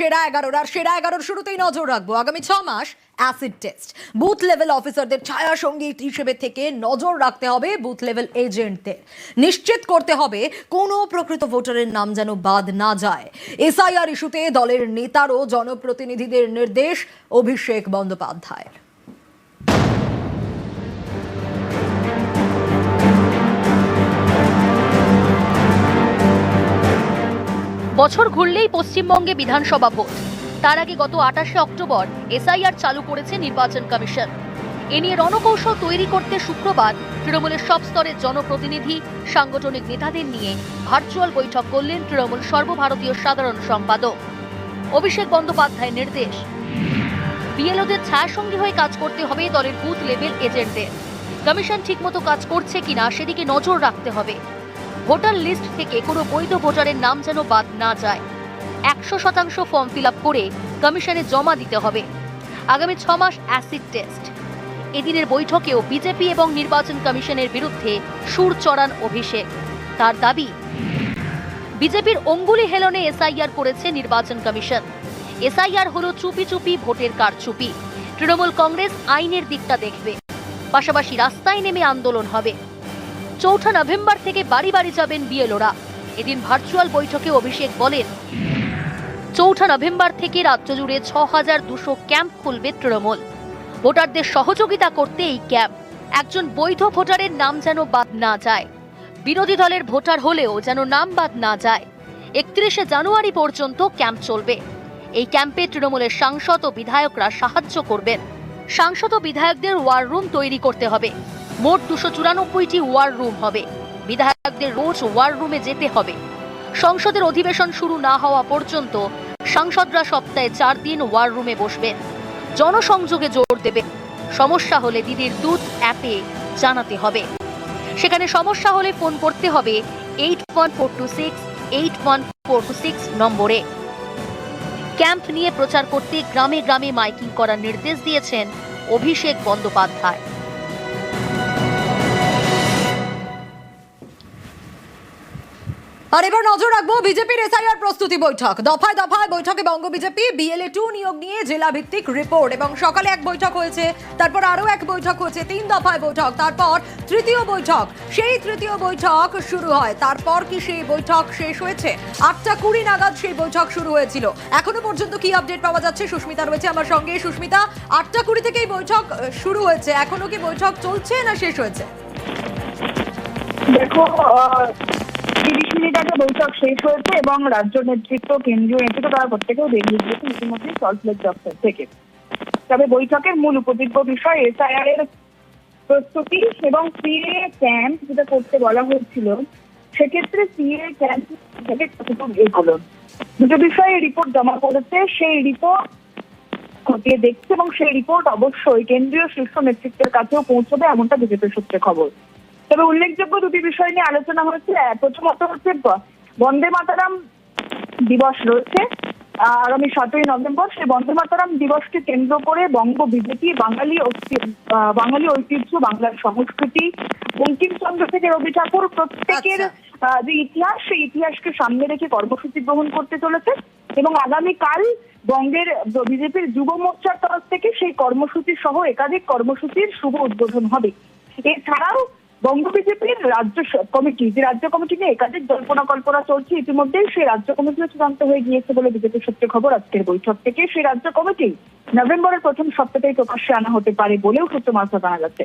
সেরা এগারোর, আর সেরা এগারোর শুরুতেই নজর রাখব। আগামী ছ মাস অ্যাসিড টেস্ট বুথ লেভেল অফিসারদের ছায়া সংগীত হিসেবে থেকে নজর রাখতে হবে বুথ লেভেল এজেন্টদের নিশ্চিত করতে হবে কোনো প্রকৃত ভোটারের নাম যেন বাদ না যায়। এসআইআর ইস্যুতে দলের নেতার ও জনপ্রতিনিধিদের নির্দেশ, অভিষেক বন্দ্যোপাধ্যায়ের। বছর ঘুরলেই পশ্চিমবঙ্গে বিধানসভা ভোট। তার আগে গত আঠাশে অক্টোবর এসআইআর চালু করেছে নির্বাচন কমিশন। এ নিয়ে রণকৌশল তৈরি করতে শুক্রবার তৃণমূলের সব স্তরের জনপ্রতিনিধি, সাংগঠনিক নেতাদের নিয়ে ভার্চুয়াল বৈঠক করলেন তৃণমূল সর্বভারতীয় সাধারণ সম্পাদক। অভিষেক বন্দ্যোপাধ্যায়ের নির্দেশ। বিএলওদের ছায়াসঙ্গী হয়ে কাজ করতে হবে দলের বুথ লেভেল এজেন্টদের। কমিশন ঠিকমতো কাজ করছে কিনা সেদিকে নজর রাখতে হবে। ভোটার লিস্ট থেকে কোনো বৈধ ভোটারের নাম যেন বাদ না যায়। একশো শতাংশ ফর্ম ফিল করে কমিশনে জমা দিতে হবে। আগামী ছ মাস অ্যাসিড টেস্ট। এদিনের বৈঠকেও বিজেপি এবং নির্বাচন কমিশনের বিরুদ্ধে সুর চড়ান অভিষেক। তার দাবি, বিজেপির অঙ্গুলি হেলনে এসআইআর করেছে নির্বাচন কমিশন। এসআইআর হলো চুপি চুপি ভোটের কারচুপি। তৃণমূল কংগ্রেস আইনের দিকটা দেখবে। পাশাপাশি রাস্তায় নেমে আন্দোলন হবে। চৌঠা নভেম্বর থেকে বাড়ি বাড়ি যাবেন বিএলওরা। এদিন ভার্চুয়াল বৈঠকে অভিষেক বলেন, চৌঠা নভেম্বর থেকে রাজ্য জুড়ে ছ হাজার দুশো ক্যাম্প খুলবে তৃণমূল। ভোটারদের সহযোগিতা করতে এই ক্যাম্প। একজন বৈধ ভোটারের নাম যেন বাদ না যায়। বিরোধী দলের ভোটার হলেও যেন নাম বাদ না যায়। একত্রিশে জানুয়ারি পর্যন্ত ক্যাম্প চলবে। এই ক্যাম্পে তৃণমূলের সাংসদ ও বিধায়করা সাহায্য করবেন। সাংসদ ও বিধায়কদের ওয়ার রুম তৈরি করতে হবে। মোট দুশো চুরানব্বইটি ওয়ার রুম হবে। বিধায়কদের রোজ ওয়ার রুমে যেতে হবে। সংসদের অধিবেশন শুরু না হওয়া পর্যন্ত সাংসদরা সপ্তাহে চার দিন ওয়ার রুমে বসবেন। জনসংযোগে জোর দেবে। সমস্যা হলে দিদির দুধ অ্যাপে জানাতে হবে। সেখানে সমস্যা হলে ফোন করতে হবে eight one four two six eight one four two six নম্বরে। ক্যাম্প নিয়ে প্রচার করতে গ্রামে গ্রামে মাইকিং করার নির্দেশ দিয়েছেন অভিষেক বন্দ্যোপাধ্যায়। আর এবার নজর রাখব বিজেপির এসআইআর প্রস্তুতি বৈঠক। দফায় দফায় বৈঠকে বঙ্গ বিজেপি বিএলএ টু নিয়োগ নিয়ে জেলা ভিত্তিক রিপোর্ট এবং সকালে এক বৈঠক হয়েছে, তারপর আরও এক বৈঠক হয়েছে, তিন দফায় বৈঠক, তারপর তৃতীয় বৈঠক। সেই তৃতীয় বৈঠক শুরু হয়। তারপর কি সেই বৈঠক শেষ হয়েছে? আটটা কুড়ি নাগাদ সেই বৈঠক শুরু হয়েছিল। এখনও পর্যন্ত কি আপডেট পাওয়া যাচ্ছে? সুস্মিতা রয়েছে আমার সঙ্গে। সুস্মিতা, আটটা কুড়ি থেকেই বৈঠক শুরু হয়েছে। এখনও কি বৈঠক চলছে না শেষ হয়েছে? দেখো তিরিশ মিনিট আগে বৈঠক শেষ হয়েছে এবং রাজ্য নেতৃত্ব, কেন্দ্রীয় নেতৃত্ব তারা প্রত্যেকেও বেরিয়ে গিয়েছে ইতিমধ্যে সল্টলেক দপ্তর থেকে। তবে বৈঠকের মূল উপযোগ্য বিষয় এসআইআর এর প্রস্তুতি এবং সিএ ক্যাম্প যেটা করতে বলা হয়েছিল, সেক্ষেত্রে সিএ ক্যাম্প থেকে কতটুকু এগোলো? দুটো বিষয়ে রিপোর্ট জমা করেছে সেই রিপোর্ট খতিয়ে দেখছে এবং সেই রিপোর্ট অবশ্যই কেন্দ্রীয় শীর্ষ নেতৃত্বের কাছেও পৌঁছবে এমনটা বিজেপির সূত্রে খবর। তবে উল্লেখযোগ্য দুটি বিষয় নিয়ে আলোচনা হয়েছে। প্রথমত হচ্ছে বন্দে মাতারাম দিবস রয়েছে। আগামী সতেরোই নভেম্বর সেই বন্দে মাতারাম দিবসকে কেন্দ্র করে বঙ্গ বিজেপি বাঙালি বাঙালি ঐতিহ্য বাংলার সংস্কৃতি বঙ্কিমচন্দ্র থেকে রবি ঠাকুর প্রত্যেকের আচ্ছা। আহ, যে ইতিহাস সেই ইতিহাসকে সামনে রেখে কর্মসূচি গ্রহণ করতে চলেছে এবং আগামীকাল বঙ্গের বিজেপির যুব মোর্চার তরফ থেকে সেই কর্মসূচি সহ একাধিক কর্মসূচির শুভ উদ্বোধন হবে। এছাড়াও বঙ্গ বিজেপির রাজ্য কমিটি, যে রাজ্য কমিটি নিয়ে একাধিক জল্পনা কল্পনা চলছে, ইতিমধ্যেই সেই রাজ্য কমিটিও চূড়ান্ত হয়ে গিয়েছে বলে বিজেপির সূত্রে খবর আজকের বৈঠক থেকে। সেই রাজ্য কমিটি নভেম্বরের প্রথম সপ্তাহেই প্রকাশ্যে আনা হতে পারে বলেও সূত্র মাত্রা জানা যাচ্ছে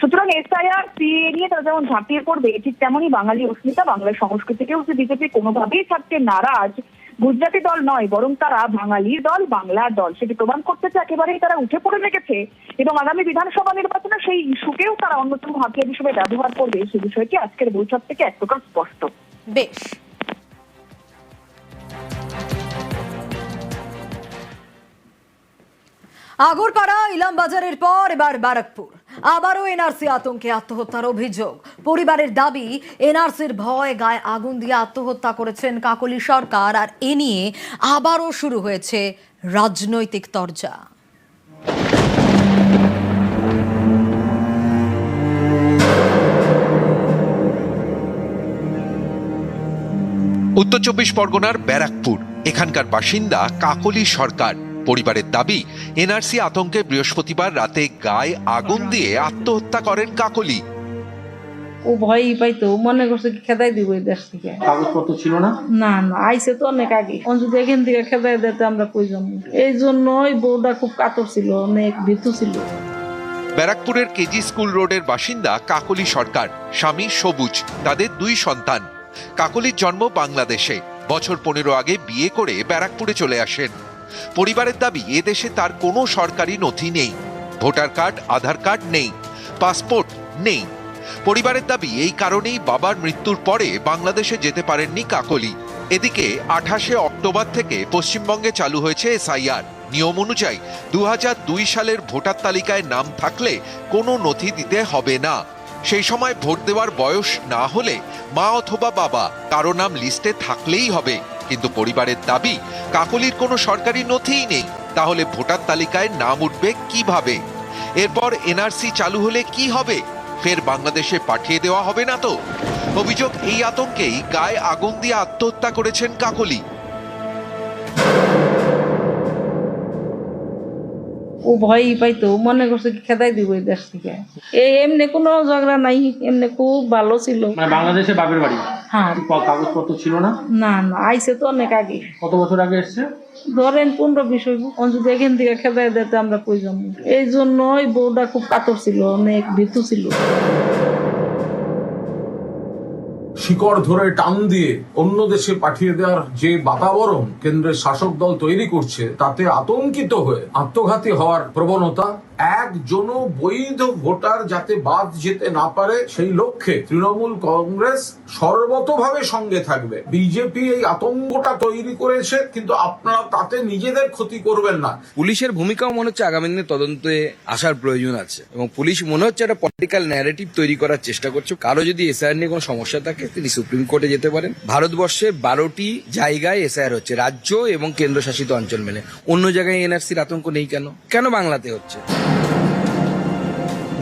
সুতরাং এসআইআর, সিএ নিয়ে তারা যেমন ঝাঁপিয়ে পড়বে, ঠিক তেমনই বাঙালি অস্মিতা বাংলার সংস্কৃতিকেও যে বিজেপি কোনোভাবেই থাকতে নারাজ গুজরাটি দল নয়, বরং তারা বাঙালির দল বাংলার দল। সেটি প্রমাণ করতে চায়, একেবারেই তারা উঠে পড়ে রেখেছে এবং আগামী বিধানসভা নির্বাচনে সেই ইস্যুকেও তারা অন্যতম হাতিয়ার হিসেবে ব্যবহার করবে। সে বিষয়টি আজকের বৈঠক থেকে এক প্রকার স্পষ্ট। বেশ। আগরপাড়া, ইলামবাজারের পর এবার ব্যারাকপুর। আবারও এনআরসি আতঙ্কে আত্মহত্যার অভিযোগ। পরিবারের দাবি, এনআরসির ভয় গায়ে আগুন দিয়ে আত্মহত্যা করেছেন কাকলি সরকার আর এ নিয়ে আবারও শুরু হয়েছে রাজনৈতিক তরজা। উত্তর চব্বিশ পরগনার ব্যারাকপুর। এখানকার বাসিন্দা কাকলি সরকার। পরিবারের দাবি এনআরসি আতঙ্কে বৃহস্পতিবার রাতে গায়ে আগুন দিয়ে আত্মহত্যা করেন কাকলি। ও ভয়ই পাইতো মনে করছে কি খেদাই দিব এই দেশ থেকে। কাগজপত্র ছিল না? না না আইসে তো অনেক আগে। অন যদি এখান থেকে খেদাই দিতে আমরা এই জন্যই বউটা খুব কাতর ছিল অনেক ভীতু ছিল। ব্যারাকপুরের কেজি স্কুল রোডের বাসিন্দা কাকলি সরকার স্বামী সবুজ তাদের দুই সন্তান। কাকলির জন্ম বাংলাদেশে। বছর পনেরো আগে বিয়ে করে ব্যারাকপুরে চলে আসেন। পরিবারের দাবি এদেশে তার কোনো সরকারি নথি নেই। ভোটার কার্ড, আধার কার্ড নেই। পাসপোর্ট নেই। পরিবারের দাবি, এই কারণেই বাবার মৃত্যুর পরে বাংলাদেশে যেতে পারেননি কাকলি। এদিকে, আঠাশে অক্টোবর থেকে পশ্চিমবঙ্গে চালু হয়েছে এসআইআর। নিয়ম অনুযায়ী দু দুই সালের ভোটার তালিকায় নাম থাকলে কোনো নথি দিতে হবে না। সেই সময় ভোট দেওয়ার বয়স না হলে মা অথবা বাবা কারও নাম লিস্টে থাকলেই হবে। কিন্তু পরিবারের দাবি, কাকলির কোনো সরকারি নথিই নেই। তাহলে ভোটার তালিকায় নাম উঠবে কীভাবে? এরপর এনআরসি চালু হলে কি হবে? ফের বাংলাদেশে পাঠিয়ে দেওয়া হবে না তো? অভিযোগ এই আতঙ্কেই গায়ে আগুন দিয়ে আত্মহত্যা করেছেন কাকলি। ও ভয়ই পাইতো মনে করছে কি খেদাই দিব এই দেশ থেকে। এই এমনি কোনো ঝগড়া নাই এমনি খুব ভালো ছিল। মানে বাংলাদেশে বাপের বাড়ি? হ্যাঁ। কাগজপত্র ছিল না? না না আইসে তো অনেক আগে। কত বছর আগে এসছে? ধরেন পনেরো বিশ হইব। যদি এখান থেকে খেদাই দিতে আমরা কই যাব? এই জন্যই বউটা খুব কাতর ছিল অনেক ভীতু ছিল। শিকড় ধরে টান দিয়ে অন্য দেশে পাঠিয়ে দেওয়ার যে বাতাবরণ কেন্দ্রের শাসক দল তৈরি করছে, তাতে আতঙ্কিত হয়ে আত্মঘাতী হওয়ার প্রবণতা একজনও বৈধ ভোটার যাতে বাদ যেতে না পারে, সেই লক্ষ্যে তৃণমূল কংগ্রেস সর্বতভাবে সঙ্গে থাকবে। বিজেপি এই আতঙ্কটা তৈরি করেছে, কিন্তু আপনারা তাতে নিজেদের ক্ষতি করবেন না। পুলিশের ভূমিকাও মনে হচ্ছে আগামী দিনে তদন্তে আসার প্রয়োজন আছে। এবং পুলিশ মনে হচ্ছে একটা পলিটিক্যাল ন্যারেটিভ তৈরি করার চেষ্টা করছে। কারও যদি এসআইআর নিয়ে কোনো সমস্যা থাকে, তিনি সুপ্রিম কোর্টে যেতে পারেন। ভারতবর্ষের বারোটি জায়গায় এসআইআর হচ্ছে, রাজ্য এবং কেন্দ্রশাসিত অঞ্চল মেনে। অন্য জায়গায় এনআরসির আতঙ্ক নেই কেন? কেন বাংলাতে হচ্ছে?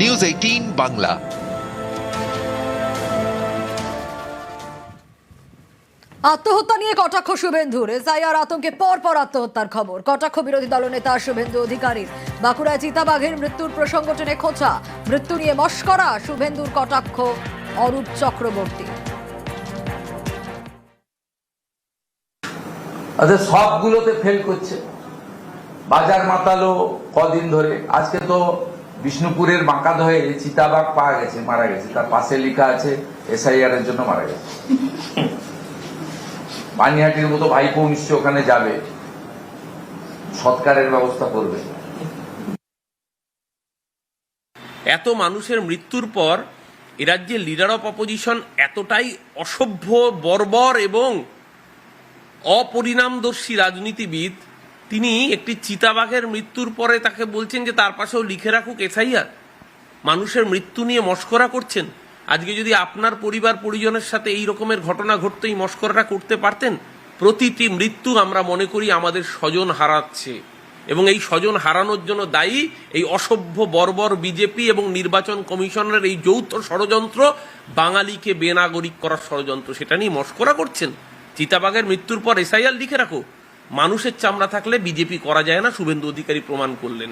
নিউজ এইটিন বাংলা আত্মহত্যা নিয়ে কটাক্ষ শুভেন্দুর এসআইআর আতঙ্কে পর পর আত্মহত্যার খবর। কটাক্ষ বিরোধী দলনেতা শুভেন্দু অধিকারীর। বাঁকুড়ায় চিতাবাঘের মৃত্যুর প্রসঙ্গ টেনে খোঁচা। মৃত্যু নিয়ে মস্করা শুভেন্দুর কটাক্ষ অরূপ চক্রবর্তী। আচ্ছা সবগুলোতে ফেল করছে। বাজার মাতালো কদিন ধরে। আজকে তো বিষ্ণুপুরের বাঁকাদ হয়ে চিতাবাঘ পাওয়া গেছে, মারা গেছে। তার পাশে লেখা আছে এসআইআর এর জন্য মারা গেছে। পানিহাটির মতো ভাইপো নিশ্চয় ওখানে যাবে। সৎকারের ব্যবস্থা করবে। এত মানুষের মৃত্যুর পর এ রাজ্যের লিডার অফ অপোজিশন এতটাই অসভ্য, বর্বর এবং অপরিণামদর্শী রাজনীতিবিদ তিনি একটি চিতাবাঘের মৃত্যুর পরে তাকে বলছেন যে তার পাশেও লিখে রাখুক এসআইআর। মানুষের মৃত্যু নিয়ে মস্করা করছেন। আজকে যদি আপনার পরিবার পরিজনের সাথে এই রকমের ঘটনা ঘটতো এই মস্করাটা করতে পারতেন, প্রতিটি মৃত্যু আমরা মনে করি আমাদের স্বজন হারাচ্ছে। এবং এই স্বজন হারানোর জন্য দায়ী এই অসভ্য, বর্বর বিজেপি এবং নির্বাচন কমিশনের এই যৌথ ষড়যন্ত্র বাঙালিকে বেনাগরিক করার ষড়যন্ত্র। সেটা নিয়ে মস্করা করছেন। চিতাবাঘের মৃত্যুর পর এসআইআর লিখে রাখো। মানুষের চামড়া থাকলে বিজেপি করা যায় না শুভেন্দু অধিকারী প্রমাণ করলেন।